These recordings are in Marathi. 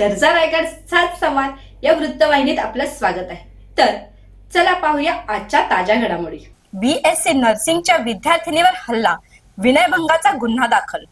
गरजा रायगड सात संवाद या वृत्तवाहिनीत आपलं स्वागत आहे. तर चला पाहूया आजच्या ताज्या घडामोडी. बी एस सी नर्सिंगच्या विद्यार्थिनीवर हल्ला विनयभंगाचा गुन्हा दाखल.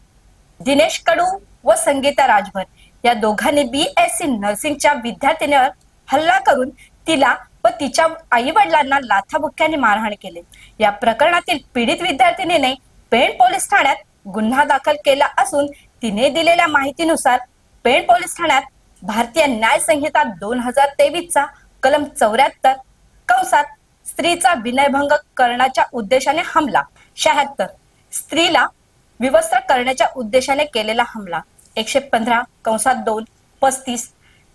दिनेश कडू व संगीता राजभर या दोघांनी बी एस सी नर्सिंगच्या विद्यार्थिनीवर हल्ला करून तिला व तिच्या आई वडिलांना लाथाबुक्क्याने मारहाण केले. या प्रकरणातील पीडित विद्यार्थिनीने पेण पोलीस ठाण्यात गुन्हा दाखल केला असून तिने दिलेल्या माहितीनुसार पेण पोलीस ठाण्यात भारतीय न्याय संहिता दोन हजार तेवीसचा कलम चौऱ्याहत्तर कंसात स्त्रीचा विनयभंग करण्याच्या उद्देशाने हमला. शहात्तर. स्त्रीला विवस्त्र करण्याच्या उद्देशाने केलेला हमला. एकशे पंधरा कंसात दोन पस्तीस.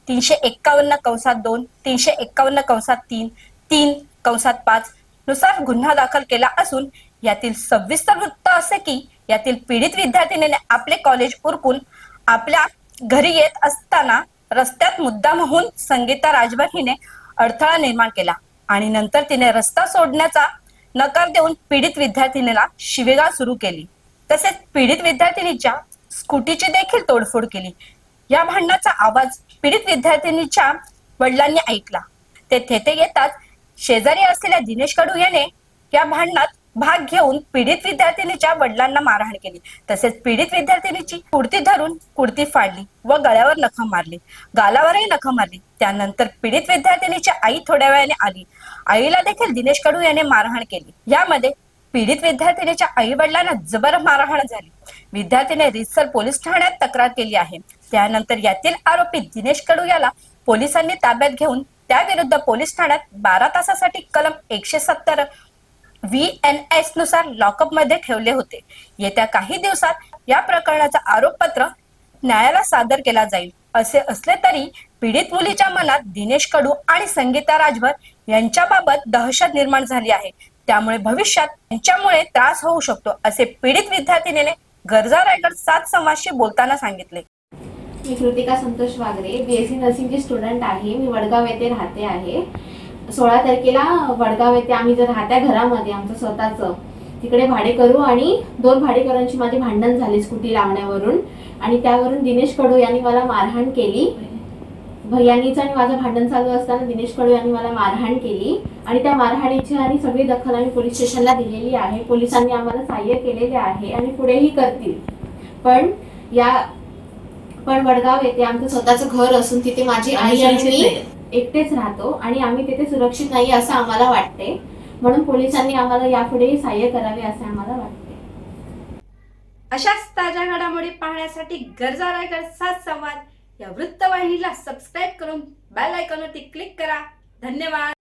तीनशे एक्कावन्न कंसात दोन तीनशे एक्कावन्न कंसात तीन तीन कंसात पाच नुसार गुन्हा दाखल केला असून यातील सविस्तर वृत्त असे की यातील पीडित विद्यार्थिनीने आपले कॉलेज उरकून आपल्या घरी येत असताना रस्त्यात मुद्दाम होऊन संगीता राजभर हिने अडथळा निर्माण केला आणि नंतर तिने रस्ता सोडण्याचा नकार देऊन पीडित विद्यार्थिनीला शिवेगाळ सुरू केली. तसेच पीडित विद्यार्थिनीच्या स्कूटीची देखील तोडफोड केली. या भांडणाचा आवाज पीडित विद्यार्थिनीच्या वडिलांनी ऐकला. ते थेथे येताच शेजारी असलेल्या दिनेश कडू याने या भांडणात भाग घेऊन पीडित विद्यार्थिनीच्या वडिलांना मारहाण केली तसेच पीडित विद्यार्थिनीची कुर्ती धरून कुर्ती फाडली व गळ्यावर नख मारली. गालावरही नख मारली. त्यानंतर पीडित विद्यार्थिनीची आई थोड्या वेळाने आली. आईला देखील दिनेश कडू याने मारहाण केली. यामध्ये पीडित विद्यार्थिनीच्या आई वडिलांना जबर मारहाण झाली. विद्यार्थीने रितसर पोलीस ठाण्यात तक्रार केली आहे. त्यानंतर यातील आरोपी दिनेश कडू याला पोलिसांनी ताब्यात घेऊन त्याविरुद्ध पोलीस ठाण्यात बारा तासासाठी कलम एकशे सत्तर व्ही एन एसनुसार लॉकअपमध्ये ठेवले होते. येत्या काही दिवसात या प्रकरणाचा आरोपपत्र न्यायाला सादर केला जाईल. असे असले तरी पीडित मुलीच्या मनात दिनेश कडू आणि संगीता राजभर यांच्याबाबत दहशत निर्माण झाली आहे. त्यामुळे भविष्यात त्यांच्यामुळे त्रास होऊ शकतो असे पीडित विद्यार्थिनीने गरजा रायगड सात समाजशी बोलताना सांगितले. मी कृतिका संतोष वागरे बीएससी नर्सिंगची स्टुडंट आहे. मी वडगाव येथे राहते आहे. सोळा तारखेला वडगाव येथे आम्ही जर राहत्या घरामध्ये आमचं स्वतःचं तिकडे भाडे करू आणि दोन भाडेकरांची माझी भांडण झाली स्कूटी लावण्यावरून. आणि त्यावरून दिनेश कडू यांनी मला मारहाण केली. भैयानीचं आणि माझं भांडण चालू असताना दिनेश कडू यांनी मला मारहाण केली. आणि त्या मारहाणीची आणि सगळी दखल आम्ही पोलीस स्टेशनला दिलेली आहे. पोलिसांनी आम्हाला सहाय्य केलेले आहे आणि पुढेही करतील. पण या पण वडगाव येथे आमचं स्वतःचं घर असून तिथे माझी आई आणि मी एकटेच राहतो आणि आम्ही तिथे सुरक्षित नाही असं आम्हाला वाटते. म्हणून पोलिसांनी आम्हाला यापुढेही सहाय्य करावे असे आम्हाला वाटते. अशाच ताज्या घडामोडी पाहण्यासाठी गरजा रायगड सात संवाद या वृत्तवाहिनीला सबस्क्राईब करून बेल आयकॉनवरती क्लिक करा. धन्यवाद.